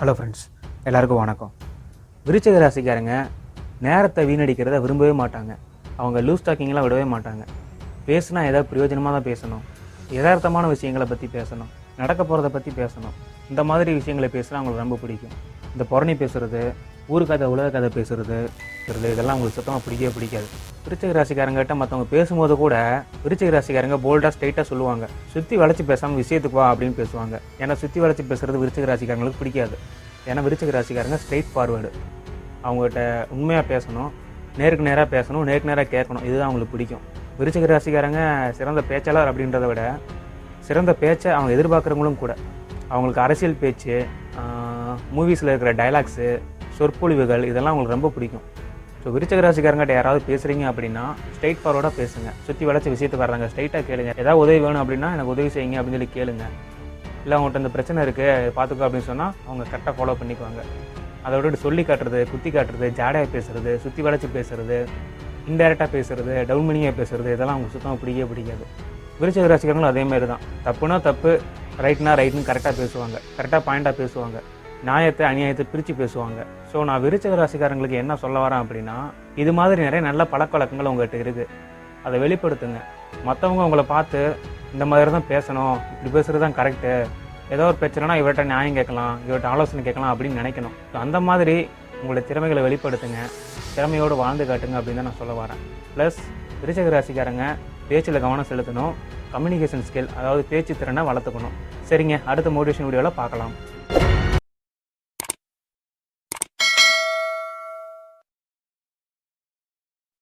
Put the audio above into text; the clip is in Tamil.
ஹலோ ஃப்ரெண்ட்ஸ் எல்லாருக்கும் வணக்கம். விருச்சக ராசிக்காரங்க நேரத்தை வீணடிக்கிறத விரும்பவே மாட்டாங்க. அவங்க லூஸ் டாக்கிங்லாம் விடவே மாட்டாங்க. பேசுனா ஏதாவது பிரயோஜனமாக தான் பேசணும். யதார்த்தமான விஷயங்களை பற்றி பேசணும். நடக்க போகிறத பற்றி பேசணும். இந்த மாதிரி விஷயங்களை பேசுனா அவங்களுக்கு ரொம்ப பிடிக்கும். இந்த புறணி பேசுறது ஊர் கதை உலக கதை பேசுறது இதெல்லாம் அவங்களுக்கு சுத்தமாக பிடிக்கவே பிடிக்காது. விருச்சிக ராசிக்காரங்கிட்ட மற்றவங்க பேசும்போது கூட விருச்சிக ராசிக்காரங்க போல்டாக ஸ்ட்ரைட்டாக சொல்லுவாங்க. சுற்றி வளைச்சி பேசாமல் விஷயத்துக்கு வா அப்படின்னு பேசுவாங்க. ஏன்னா சுற்றி வளைச்சி பேசுறது விருச்சிக ராசிக்காரங்களுக்கு பிடிக்காது. ஏன்னா விருச்சிக ராசிக்காரங்க ஸ்ட்ரைட் ஃபார்வேர்டு அவங்ககிட்ட உண்மையாக பேசணும் நேருக்கு நேராக பேசணும் நேருக்கு நேராக கேட்கணும். இதுதான் அவங்களுக்கு பிடிக்கும். விருச்சிக ராசிக்காரங்க சிறந்த பேச்சாளர் அப்படின்றத விட சிறந்த பேச்சை அவங்க எதிர்பார்க்குறவங்களும் கூட. அவங்களுக்கு அரசியல் பேச்சு மூவிஸில் இருக்கிற டைலாக்ஸு சொற்பொழிவுகள் இதெல்லாம் அவங்களுக்கு ரொம்ப பிடிக்கும். ஸோ விருச்சக ராசிக்காரங்கிட்ட யாராவது பேசுகிறீங்க அப்படின்னா ஸ்ட்ரைட் ஃபார்வர்டாக பேசுங்க. சுற்றி வளைச்ச விஷயத்துக்கு வர்றாங்க ஸ்ட்ரைட்டாக கேளுங்க. ஏதாவது உதவி வேணும் அப்படின்னா எனக்கு உதவி செய்யுங்க அப்படின்னு சொல்லி கேளுங்க. இல்லை அவங்கள்ட்ட இந்த பிரச்சனை இருக்குது பார்த்துக்கோ அப்படின்னு சொன்னால் அவங்க கரெக்டாக ஃபாலோ பண்ணிக்குவாங்க. அதை விட சொல்லி காட்டுறது குத்தி காட்டுறது ஜாடையாக பேசுறது சுற்றி வளைச்சி பேசுறது இன்டெரக்டாக பேசுறது டவுன் மணியாக பேசுறது இதெல்லாம் அவங்க சுத்தமாக பிடிக்கவே பிடிக்காது. விருச்சக ராசிக்காரங்களும் அதே மாதிரி தான் தப்புனா தப்பு ரைட்னா ரைட்னு கரெக்டாக பேசுவாங்க. கரெக்டாக பாயிண்டாக பேசுவாங்க. நியாயத்தை அநியாயத்தை பிரித்து பேசுவாங்க. ஸோ நான் விருச்சக ராசிக்காரங்களுக்கு என்ன சொல்ல வரேன் அப்படின்னா இது மாதிரி நிறைய நல்ல பழக்க வழக்கங்கள் உங்கள்கிட்ட இருக்குது அதை வெளிப்படுத்துங்க. மற்றவங்க உங்களை பார்த்து இந்த மாதிரி தான் பேசணும் இப்படி பேசுகிறது தான் கரெக்டு ஏதோ ஒரு பிரச்சனைனா இவர்கிட்ட நியாயம் கேட்கலாம் இவர்கிட்ட ஆலோசனை கேட்கலாம் அப்படின்னு நினைக்கணும். ஸோ அந்த மாதிரி உங்களுடைய திறமைகளை வெளிப்படுத்துங்க. திறமையோடு வாழ்ந்து காட்டுங்க அப்படின்னு தான் நான் சொல்ல வரேன். ப்ளஸ் விருச்சக ராசிக்காரங்க பேச்சில் கவனம் செலுத்தணும். கம்யூனிகேஷன் ஸ்கில் அதாவது பேச்சு திறனை வளர்த்துக்கணும். சரிங்க அடுத்த மோட்டிவேஷன் வீடியோவில் பார்க்கலாம்.